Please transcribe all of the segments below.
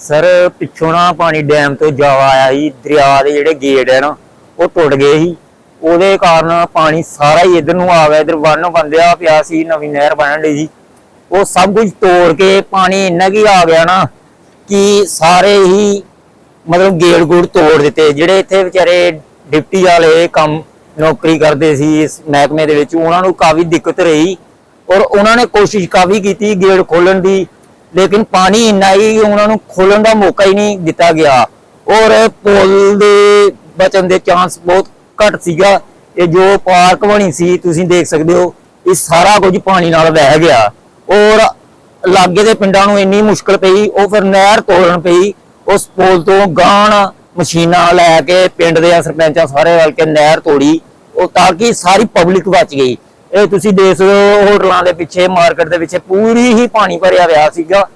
Sir, ਪਿੱਛੋਂ ਨਾ ਪਾਣੀ ਡੈਮ ਤੋਂ ਜਾਵਾ ਆਇਆ ਸੀ, ਦਰਿਆ ਦੇ ਜਿਹੜੇ ਗੇਟ ਹੈ ਨਾ, ਉਹ ਟੁੱਟ ਗਏ ਸੀ। ਉਹਦੇ ਕਾਰਨ ਪਾਣੀ ਸਾਰਾ ਹੀ ਇਧਰ ਨੂੰ ਆ ਗਿਆ, ਇਧਰ ਬੰਨ ਬੰਦਿਆ ਪਿਆ ਸੀ, ਨਵੀਂ ਨਹਿਰ ਬਣਨ ਲਈ ਸੀ। ਉਹ ਸਭ ਕੁਝ ਤੋੜ ਕੇ ਪਾਣੀ ਇੰਨਾ ਕੀ ਆ ਗਿਆ ਨਾ ਕਿ ਸਾਰੇ ਹੀ ਮਤਲਬ ਗੇਟ ਗੂੜ ਤੋੜ ਦਿੱਤੇ। ਜਿਹੜੇ ਇੱਥੇ ਵਿਚਾਰੇ ਡਿਪਟੀ ਵਾਲੇ ਕੰਮ ਨੌਕਰੀ ਕਰਦੇ ਸੀ ਇਸ ਮਹਿਕਮੇ ਦੇ ਵਿੱਚ, ਉਹਨਾਂ ਨੂੰ ਕਾਫੀ ਦਿੱਕਤ ਰਹੀ। ਔਰ ਉਹਨਾਂ ਨੇ ਕੋਸ਼ਿਸ਼ ਕਾਫੀ ਕੀਤੀ ਗੇਟ ਖੋਲਣ ਦੀ। ਲੇਕਿਨ ਪਾਣੀ ਇੰਨਾ ਹੀ ਉਹਨਾਂ ਨੂੰ ਖੋਲਣ ਦਾ ਮੌਕਾ ਹੀ ਨਹੀਂ ਦਿੱਤਾ ਗਿਆ। ਔਰ ਪੁਲ ਦੇ ਬਚਣ ਦੇ ਚਾਂਸ ਬਹੁਤ ਘੱਟ ਸੀਗਾ। ਇਹ ਜੋ ਪਾਰਕ ਬਣੀ ਸੀ, ਤੁਸੀਂ ਦੇਖ ਸਕਦੇ ਹੋ, ਇਹ ਸਾਰਾ ਕੁਝ ਪਾਣੀ ਨਾਲ ਵਹਿ ਗਿਆ। ਔਰ ਲਾਗੇ ਦੇ ਪਿੰਡਾਂ ਨੂੰ ਇੰਨੀ ਮੁਸ਼ਕਲ ਪਈ, ਉਹ ਫਿਰ ਨਹਿਰ ਤੋੜਨ ਪਈ। ਉਸ ਪੁਲ ਤੋਂ ਗਾਣ ਮਸ਼ੀਨਾਂ ਲੈ ਕੇ ਪਿੰਡ ਦੇ ਸਰਪੰਚਾਂ ਸਾਰੇ ਰਲ ਕੇ ਨਹਿਰ ਤੋੜੀ, ਉਹ ਤਾਂ ਕਿ ਸਾਰੀ ਪਬਲਿਕ ਬਚ ਗਈ। ਇਹ ਤੁਸੀਂ ਦੇਖ ਸਕਦੇ ਹੋ, ਹੋਟਲਾਂ ਦੇ ਪਿੱਛੇ, ਮਾਰਕੀਟ ਦੇ ਪਿੱਛੇ ਪੂਰੀ ਹੀ ਪਾਣੀ ਭਰਿਆ ਹੋਇਆ ਸੀਗਾ।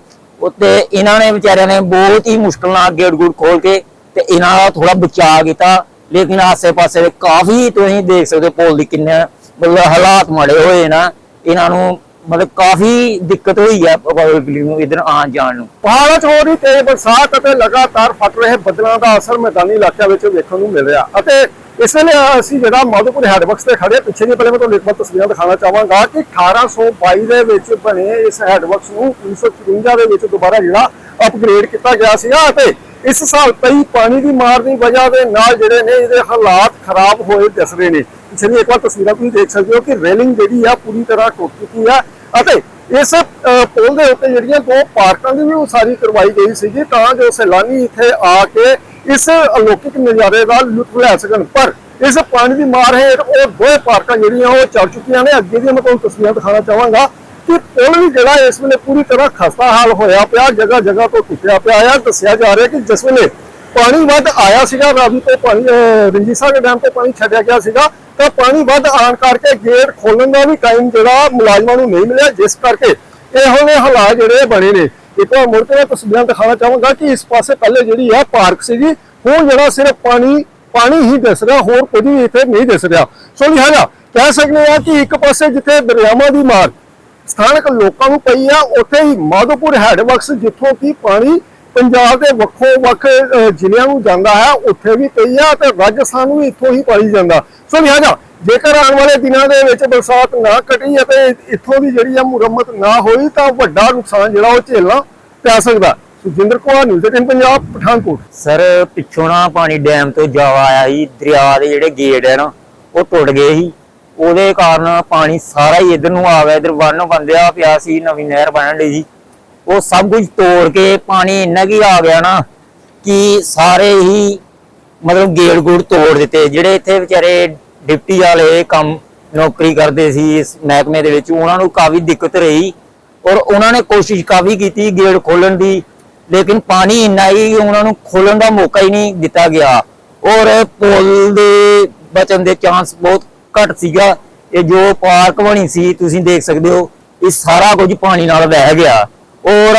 ਉੱਤੇ ਇਹਨਾਂ ਨੇ ਵਿਚਾਰਿਆਂ ਨੇ ਬਹੁਤ ਹੀ ਮੁਸ਼ਕਲ ਨਾਲ ਗੇਟ ਗੂਟ ਖੋਲ ਕੇ ਤੇ ਇਹਨਾਂ ਦਾ ਥੋੜਾ ਬਚਾਅ ਕੀਤਾ। ਲੇਕਿਨ ਆਸੇ-ਪਾਸੇ ਦੇ ਕਾਫੀ ਤੁਸੀਂ ਦੇਖ ਸਕਦੇ ਹੋ, ਪੁਲ ਦੀ ਕਿੰਨੇ ਮਤਲਬ ਹਾਲਾਤ ਮਾੜੇ ਹੋਏ ਨਾ। ਇਹਨਾਂ ਨੂੰ ਮਤਲਬ ਕਾਫੀ ਦਿੱਕਤ ਹੋਈ ਹੈ ਪਬਲਿਕ ਨੂੰ, ਇਧਰ ਆਉਣ ਜਾਣ ਨੂੰ। ਪਹਾੜਾਂ 'ਚ ਹੋ ਰਹੀ ਤੇਜ਼ ਬਰਸਾਤ ਅਤੇ ਲਗਾਤਾਰ ਫਟ ਰਹੇ ਬੱਦਲਾਂ ਦਾ ਅਸਰ ਮੈਦਾਨੀ ਇਲਾਕਿਆਂ ਵਿੱਚ ਵੇਖਣ ਨੂੰ ਮਿਲ ਰਿਹਾ। ਅਤੇ ਇਸ ਵੇਲੇ ਅਸੀਂ ਜਿਹੜਾ ਮਾਧੋਪੁਰ ਹੈਡਵਰਕਸ ਤੇ ਖੜੇ ਪਿੱਛੇ ਦੀ ਪਹਿਲੇ ਮੈਂ ਤੁਹਾਨੂੰ ਇੱਕ ਵਾਰ ਤਸਵੀਰਾਂ ਦਿਖਾਉਣਾ ਚਾਹਾਂਗਾ ਕਿ 1822 ਦੇ ਵਿੱਚ ਬਣੇ ਇਸ ਹੈਡਵਰਕਸ ਨੂੰ 1954 ਦੇ ਵਿੱਚ ਦੁਬਾਰਾ ਜਿਹੜਾ ਅਪਗ੍ਰੇਡ ਕੀਤਾ ਗਿਆ ਸੀਗਾ ਅਤੇ ਇਸ ਸਾਲ ਪਈ ਪਾਣੀ ਦੀ ਮਾਰ ਦੀ ਵਜ੍ਹਾ ਦੇ ਨਾਲ ਜਿਹੜੇ ਨੇ ਇਹਦੇ ਹਾਲਾਤ ਖਰਾਬ ਹੋਏ ਦਿਸ ਰਹੇ ਨੇ। ਪਿੱਛੇ ਇੱਕ ਵਾਰ ਤਸਵੀਰਾਂ ਤੁਸੀਂ ਦੇਖ ਸਕਦੇ ਹੋ ਕਿ ਰੇਲਿੰਗ ਜਿਹੜੀ ਆ ਪੂਰੀ ਤਰ੍ਹਾਂ ਟੁੱਟ ਚੁੱਕੀ ਆ ਅਤੇ ਇਸ ਅਹ, ਪੁਲ ਦੇ ਉੱਤੇ ਜਿਹੜੀਆਂ ਦੋ ਪਾਰਕਾਂ ਦੀ ਵੀ ਉਸਾਰੀ ਕਰਵਾਈ ਗਈ ਸੀਗੀ ਤਾਂ ਜੋ ਸੈਲਾਨੀ ਇੱਥੇ ਆ ਕੇ ਇਸ ਅਲੌਕਿਕ ਨਜ਼ਾਰੇ ਦਾ ਲੁਤਫ ਲੈ ਸਕਣ। ਪਰ ਇਸ ਪਾਣੀ ਦੀ ਮਾਰ ਹੇਠ ਉਹ ਦੋ ਪਾਰਕਾਂ ਜਿਹੜੀਆਂ ਉਹ ਚੜ ਚੁੱਕੀਆਂ ਨੇ। ਅੱਗੇ ਦੀ ਮੈਂ ਤੁਹਾਨੂੰ ਤਸਵੀਰਾਂ ਦਿਖਾਉਣਾ ਚਾਹਾਂਗਾ। ਕਿ ਪੁਲ ਵੀ ਜਿਹੜਾ ਇਸ ਵੇਲੇ ਪੂਰੀ ਤਰ੍ਹਾਂ ਖਸਤਾ ਹਾਲ ਹੋਇਆ ਪਿਆ, ਜਗ੍ਹਾ ਜਗ੍ਹਾ ਤੋਂ ਟੁੱਟਿਆ ਪਿਆ ਆ। ਦੱਸਿਆ ਜਾ ਰਿਹਾ ਕਿ ਜਿਸ ਵੇਲੇ ਪਾਣੀ ਵੱਧ ਆਇਆ ਸੀਗਾ, ਰਾਵੀ ਤੋਂ ਪਾਣੀ ਰਣਜੀਤ ਸਾਗਰ ਡੈਮ ਤੋਂ ਪਾਣੀ ਛੱਡਿਆ ਗਿਆ ਸੀਗਾ, ਤਾਂ ਪਾਣੀ ਵੱਧ ਆਉਣ ਕਰਕੇ ਗੇਟ ਖੋਲਣ ਦਾ ਵੀ ਟਾਈਮ ਜਿਹੜਾ ਮੁਲਾਜ਼ਮਾਂ ਨੂੰ ਨਹੀਂ ਮਿਲਿਆ, ਜਿਸ ਕਰਕੇ ਇਹੋ ਜਿਹੇ ਹਾਲਾਤ ਜਿਹੜੇ ਬਣੇ ਨੇ। ਇੱਕ ਵਾਰ ਮੁੜ ਕੇ ਮੈਂ ਤਸਵੀਰਾਂ ਦਿਖਾਉਣਾ ਚਾਹਾਂਗਾ ਕਿ ਇਸ ਪਾਸੇ ਪਹਿਲੇ ਜਿਹੜੀ ਆ ਪਾਰਕ ਸੀਗੀ, ਹੁਣ ਜਿਹੜਾ ਸਿਰਫ ਪਾਣੀ ਪਾਣੀ ਹੀ ਦਿਸ ਰਿਹਾ, ਹੋਰ ਕੁਝ ਵੀ ਇੱਥੇ ਨਹੀਂ ਦਿਸ ਰਿਹਾ। ਸੋ ਲਿਹਾਜ਼ਾ ਕਹਿ ਸਕਦੇ ਆ ਕਿ ਇੱਕ ਪਾਸੇ ਜਿੱਥੇ ਦਰਿਆਵਾਂ ਦੀ ਮਾਰ ਸਥਾਨਕ ਲੋਕਾਂ ਨੂੰ ਪਈ ਆ, ਉੱਥੇ ਹੀ ਮਾਧੋਪੁਰ ਹੈਡਵਰਕਸ ਜਿੱਥੋਂ ਕੀ ਪਾਣੀ ਪੰਜਾਬ ਦੇ ਵੱਖੋ ਵੱਖ ਜ਼ਿਲ੍ਹਿਆਂ ਨੂੰ ਜਾਂਦਾ ਹੈ, ਉੱਥੇ ਵੀ ਪਈ ਆ ਤੇ ਰਾਜਸਥਾਨ ਨੂੰ ਇੱਥੋਂ ਹੀ ਪਾਈ ਜਾਂਦਾ। ਸੋ ਲਿਹਾਜ਼ਾ ਜੇਕਰ ਆਉਣ ਵਾਲੇ ਦਿਨਾਂ ਦੇ ਵਿੱਚ ਬਰਸਾਤ ਨਾ ਘਟੀ ਅਤੇ ਇੱਥੋਂ ਦੀ ਜਿਹੜੀ ਆ ਮੁਰੰਮਤ ਨਾ ਹੋਈ ਤਾਂ ਵੱਡਾ ਨੁਕਸਾਨ ਜਿਹੜਾ ਉਹ ਝੇਲਣਾ ਪੈ ਸਕਦਾ। ਸੁਜਿੰਦਰ ਕੁਮਾਰ ਨਿਊਜ਼ 18 ਪੰਜਾਬ, ਪਠਾਨਕੋਟ। ਸਰ, ਪਿੱਛੋਂ ਨਾ ਪਾਣੀ ਡੈਮ ਤੋਂ ਜਾਵਾ ਆਇਆ ਸੀ, ਦਰਿਆ ਦੇ ਜਿਹੜੇ ਗੇਟ ਹੈ ਨਾ, ਉਹ ਟੁੱਟ ਗਏ ਸੀ। ਉਹਦੇ ਕਾਰਨ ਪਾਣੀ ਸਾਰਾ ਹੀ ਇਧਰ ਨੂੰ ਆ ਗਿਆ, ਇਧਰ ਬੰਨ ਬੰਦਿਆ ਪਿਆ ਸੀ, ਨਵੀਂ ਨਹਿਰ ਬਣਨ ਲਈ ਸੀ। ਉਹ ਸਭ ਕੁਝ ਤੋੜ ਕੇ ਪਾਣੀ ਇੰਨਾ ਕੀ ਆ ਗਿਆ ਨਾ ਕਿ ਸਾਰੇ ਹੀ ਮਤਲਬ ਗੇਟ ਗੂੜ ਤੋੜ ਦਿੱਤੇ। ਜਿਹੜੇ ਇੱਥੇ ਵਿਚਾਰੇ ਡਿਪਟੀ ਵਾਲੇ ਕੰਮ, ਨੌਕਰੀ ਕਰਦੇ ਸੀ ਇਸ ਮਹਿਕਮੇ ਦੇ ਵਿੱਚ, ਉਹਨਾਂ ਨੂੰ ਕਾਫੀ ਦਿੱਕਤ ਰਹੀ ਔਰ ਉਹਨਾਂ ਨੇ ਕੋਸ਼ਿਸ਼ ਕਾਫੀ ਕੀਤੀ ਗੇਟ ਖੋਲਣ ਦੀ, ਲੇਕਿਨ ਪਾਣੀ ਇੰਨਾ ਹੀ ਉਹਨਾਂ ਨੂੰ ਖੋਲਣ ਦਾ ਮੌਕਾ ਹੀ ਨਹੀਂ ਦਿੱਤਾ ਗਿਆ। ਔਰ ਪੁਲ ਦੇ ਬਚਣ ਦੇ ਚਾਂਸ ਬਹੁਤ ਘੱਟ ਸੀਗਾ, ਇਹ ਜੋ ਪਾਰਕ ਬਣੀ ਸੀ, ਤੁਸੀਂ ਦੇਖ ਸਕਦੇ ਹੋ, ਇਹ ਸਾਰਾ ਕੁਝ ਪਾਣੀ ਨਾਲ ਵਹਿ ਗਿਆ। ਔਰ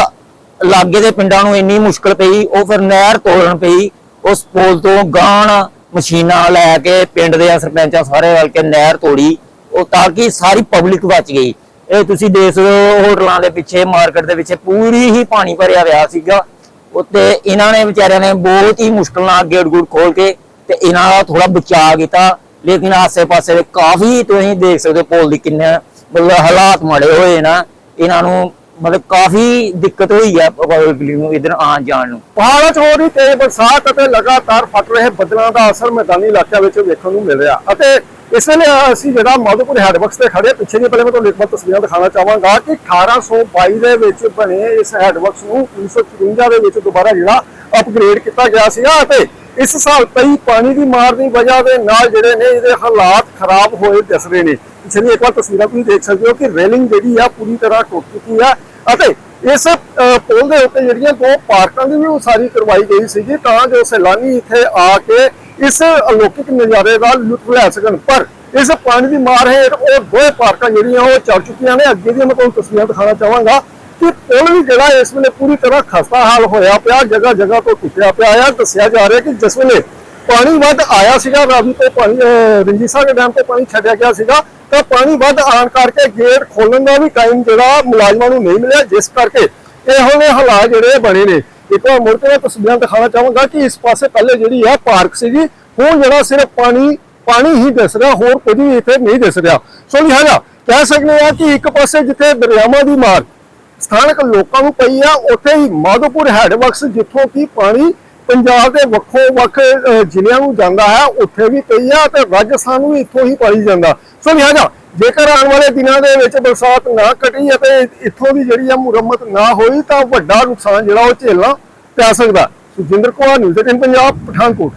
ਲਾਗੇ ਦੇ ਪਿੰਡਾਂ ਨੂੰ ਇੰਨੀ ਮੁਸ਼ਕਲ ਪਈ, ਉਹ ਫਿਰ ਨਹਿਰ ਤੋੜਨ ਪਈ, ਉਸ ਪੁਲ ਤੋਂ ਗਾਣ ਮਸ਼ੀਨਾਂ ਲੈ ਕੇ ਪਿੰਡ ਦੇ ਸਰਪੰਚਾਂ ਸਾਰੇ ਰਲ ਕੇ ਨਹਿਰ ਤੋੜੀ, ਉਹ ਤਾਂ ਕਿ ਸਾਰੀ ਪਬਲਿਕ ਬਚ ਗਈ। ਇਹ ਤੁਸੀਂ ਦੇਖ ਸਕਦੇ ਹੋ, ਹੋਟਲਾਂ ਦੇ ਪਿੱਛੇ, ਮਾਰਕੀਟ ਦੇ ਪਿੱਛੇ ਪੂਰੀ ਹੀ ਪਾਣੀ ਭਰਿਆ ਹੋਇਆ ਸੀਗਾ। ਉੱਤੇ ਇਹਨਾਂ ਨੇ ਵਿਚਾਰਿਆਂ ਨੇ ਬਹੁਤ ਹੀ ਮੁਸ਼ਕਲ ਨਾਲ ਗੇਟ ਗੂਟ ਖੋਲ ਕੇ ਤੇ ਇਹਨਾਂ ਦਾ ਥੋੜਾ ਬਚਾਅ ਕੀਤਾ। ਲੇਕਿਨ ਆਸੇ-ਪਾਸੇ ਕਾਫੀ ਤੁਸੀਂ ਦੇਖ ਸਕਦੇ ਹੋ ਪੁਲ ਦੀ ਕਿੰਨੇ ਮਤਲਬ ਹਾਲਾਤ ਮਾੜੇ ਹੋਏ ਨਾ, ਇਹਨਾਂ ਨੂੰ ਮਤਲਬ ਕਾਫੀ ਦਿੱਕਤ ਹੋਈ ਹੈ ਪਬਲਿਕ ਨੂੰ ਇਧਰ ਆਉਣ ਜਾਣ ਨੂੰ। ਪਹਾੜਾਂ 'ਚ ਹੋ ਰਹੀ ਤੇਜ਼ ਬਰਸਾਤ ਅਤੇ ਲਗਾਤਾਰ ਫਟ ਰਹੇ ਬੱਦਲਾਂ ਦਾ ਅਸਰ ਮੈਦਾਨੀ ਇਲਾਕਿਆਂ ਵਿੱਚ ਵੇਖਣ ਨੂੰ ਮਿਲ ਰਿਹਾ। ਅਤੇ ਇਸ ਵੇਲੇ ਅਸੀਂ ਜਿਹੜਾ ਮਾਧੋਪੁਰ ਹੈਡਵਰਕਸ ਤੇ ਖੜੇ ਪਿੱਛੇ ਦੀ ਪਹਿਲੇ ਮੈਂ ਤੁਹਾਨੂੰ ਇੱਕ ਵਾਰ ਤਸਵੀਰਾਂ ਦਿਖਾਉਣਾ ਚਾਹਾਂਗਾ ਕਿ 1822 ਦੇ ਵਿੱਚ ਬਣੇ ਇਸ ਹੈਡਵਰਕਸ ਨੂੰ 1954 ਦੇ ਵਿੱਚ ਦੁਬਾਰਾ ਜਿਹੜਾ ਅਪਗ੍ਰੇਡ ਕੀਤਾ ਗਿਆ ਸੀਗਾ ਅਤੇ ਇਸ ਸਾਲ ਪਈ ਪਾਣੀ ਦੀ ਮਾਰ ਦੀ ਵਜ੍ਹਾ ਦੇ ਨਾਲ ਜਿਹੜੇ ਨੇ ਇਹਦੇ ਹਾਲਾਤ ਖਰਾਬ ਹੋਏ ਦਿਸ ਰਹੇ ਨੇ। ਪਿੱਛੇ ਦੀ ਇੱਕ ਵਾਰ ਤਸਵੀਰਾਂ ਤੁਸੀਂ ਦੇਖ ਸਕਦੇ ਹੋ ਕਿ ਰੇਲਿੰਗ ਜਿਹੜੀ ਆ ਪੂਰੀ ਤਰ੍ਹਾਂ ਟੁੱਟ ਚੁੱਕੀ ਆ ਅਤੇ ਇਸ ਅਹ, ਪੁਲ ਦੇ ਉੱਤੇ ਜਿਹੜੀਆਂ ਦੋ ਪਾਰਕਾਂ ਦੀ ਵੀ ਉਸਾਰੀ ਕਰਵਾਈ ਗਈ ਸੀਗੀ ਤਾਂ ਜੋ ਸੈਲਾਨੀ ਇੱਥੇ ਆ ਕੇ ਇਸ ਅਲੌਕਿਕ ਨਜ਼ਾਰੇ ਦਾ ਲੁਤਫ ਲੈ ਸਕਣ ਪਰ ਇਸ ਪਾਣੀ ਦੀ ਮਾਰ ਹੇਠ ਉਹ ਦੋ ਪਾਰਕਾਂ ਜਿਹੜੀਆਂ ਉਹ ਚੜ ਚੁੱਕੀਆਂ ਨੇ। ਅੱਗੇ ਦੀ ਮੈਂ ਤੁਹਾਨੂੰ ਤਸਵੀਰਾਂ ਦਿਖਾਉਣਾ ਚਾਹਾਂਗਾ ਕਿ ਪੁਲ ਵੀ ਜਿਹੜਾ ਇਸ ਵੇਲੇ ਪੂਰੀ ਤਰ੍ਹਾਂ ਖਸਤਾ ਹਾਲ ਹੋਇਆ ਪਿਆ ਜਗ੍ਹਾ ਜਗ੍ਹਾ ਤੋਂ ਟੁੱਟਿਆ ਪਿਆ ਆ ਦੱਸਿਆ ਜਾ ਰਿਹਾ ਕਿ ਜਿਸ ਵੇਲੇ ਪਾਣੀ ਵੱਧ ਆਇਆ ਸੀਗਾ ਰਾਵੀ ਤੋਂ ਪਾਣੀ ਅਹ, ਰਣਜੀਤ ਸਾਗਰ ਡੈਮ ਤੋਂ ਪਾਣੀ ਛੱਡਿਆ ਗਿਆ ਸੀਗਾ ਤਾਂ ਪਾਣੀ ਵੱਧ ਆਉਣ ਕਰਕੇ ਗੇਟ ਖੋਲਣ ਦਾ ਵੀ ਟਾਈਮ ਜਿਹੜਾ ਮੁਲਾਜ਼ਮਾਂ ਨੂੰ ਨਹੀਂ ਮਿਲਿਆ। ਜਿਸ ਕਰਕੇ ਇਹੋ ਜਿਹੇ ਹਾਲਾਤ ਜਿਹੜੇ ਬਣੇ ਨੇ। ਇੱਕ ਵਾਰ ਮੁੜ ਕੇ ਮੈਂ ਤਸਵੀਰਾਂ ਦਿਖਾਉਣਾ ਚਾਹਾਂਗਾ ਕਿ ਇਸ ਪਾਸੇ ਪਹਿਲੇ ਜਿਹੜੀ ਹੈ ਪਾਰਕ ਸੀਗੀ ਹੁਣ ਜਿਹੜਾ ਸਿਰਫ ਪਾਣੀ ਪਾਣੀ ਹੀ ਦਿਸ ਰਿਹਾ ਹੋਰ ਕੁਝ ਵੀ ਇੱਥੇ ਨਹੀਂ ਦਿਸ ਰਿਹਾ। ਸੋ ਲਿਹਾਜ਼ਾ ਕਹਿ ਸਕਦੇ ਆ ਕਿ ਇੱਕ ਪਾਸੇ ਜਿੱਥੇ ਦਰਿਆਵਾਂ ਦੀ ਮਾਰ ਸਥਾਨਕ ਲੋਕਾਂ ਨੂੰ ਪਈ ਆ ਉੱਥੇ ਹੀ ਮਾਧੋਪੁਰ ਹੈਡਵਰਕਸ ਜਿੱਥੋਂ ਕਿ ਪਾਣੀ ਪੰਜਾਬ ਦੇ ਵੱਖੋ ਵੱਖ ਅਹ, ਜ਼ਿਲ੍ਹਿਆਂ ਨੂੰ ਜਾਂਦਾ ਹੈ ਉੱਥੇ ਵੀ ਪਈ ਆ ਤੇ ਰਾਜਸਥਾਨ ਨੂੰ ਵੀ ਇੱਥੋਂ ਹੀ ਪਾਈ ਜਾਂਦਾ। ਸੋ ਲਿਹਾਜ਼ਾ ਜੇਕਰ ਆਉਣ ਵਾਲੇ ਦਿਨਾਂ ਦੇ ਵਿੱਚ ਬਰਸਾਤ ਨਾ ਘਟੀ ਅਤੇ ਇੱਥੋਂ ਦੀ ਜਿਹੜੀ ਆ ਮੁਰੰਮਤ ਨਾ ਹੋਈ ਤਾਂ ਵੱਡਾ ਨੁਕਸਾਨ ਜਿਹੜਾ ਉਹ ਝੇਲਣਾ ਪੈ ਸਕਦਾ। ਸੁਜਿੰਦਰ ਕੁਮਾਰ ਨਿਊਜ਼ 18 ਪੰਜਾਬ ਪਠਾਨਕੋਟ।